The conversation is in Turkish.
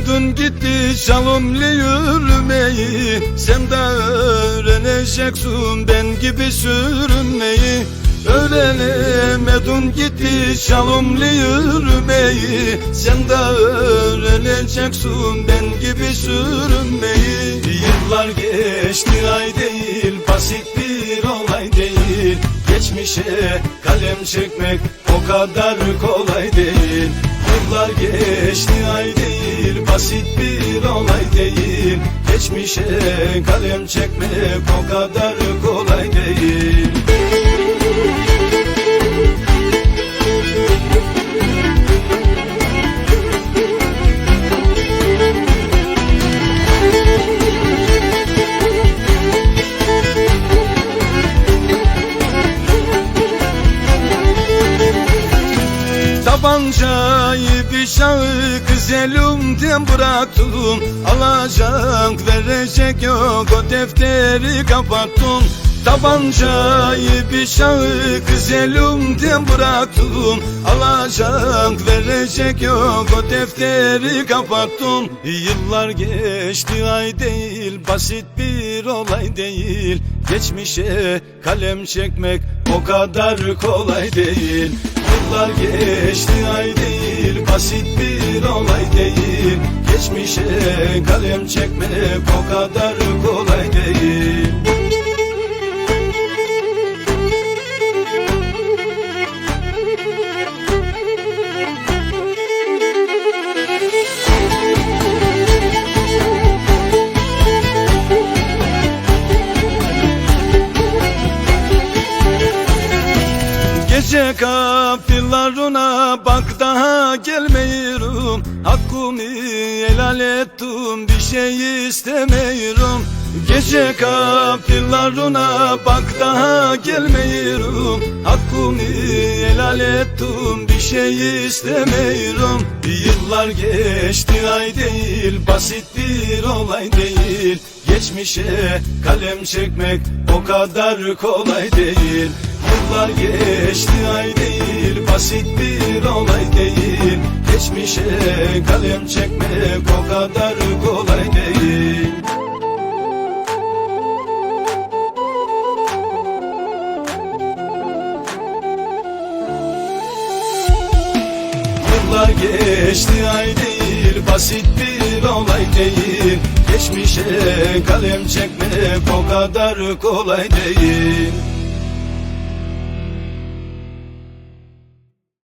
Öğrenemedin gitti şalomli yürümeyi. Sen de öğreneceksin ben gibi sürünmeyi. Öğrenemedin gitti şalomli yürümeyi. Sen de öğreneceksin ben gibi sürünmeyi. Yıllar geçti ay değil basit bir olay değil. Geçmişe kalem çekmek o kadar kolay değil. Yıllar geçti ay değil basit bir olay değil. Geçmişe kalem çekmek o kadar kolay Tabancayı bıçağı kız elimden bıraktım Alacak verecek yok o defteri kapattım. Tabancayı bıçağı kız elimden bıraktım Alacak verecek yok o defteri kapattım. Yıllar geçti ay değil basit bir olay değil. Geçmişe kalem çekmek o kadar kolay değil Yıllar geçti ay değil basit bir olay değil. Geçmişe kalem çekmek o kadar kolay değil Gece kapılarına bak daha gelmiyorum. Hakkımı helal ettim bir şey istemiyorum. Gece kapılarına bak daha gelmiyorum. Hakkımı helal ettim bir şey istemiyorum. Yıllar geçti ay değil basit bir olay değil. Geçmişe kalem çekmek o kadar kolay değil. Yıllar geçti basit bir olay değil. Geçmişe kalem çekmek o kadar kolay değil. Yıllar geçti ay değil. Basit bir olay değil. Geçmişe kalem çekmek o kadar kolay değil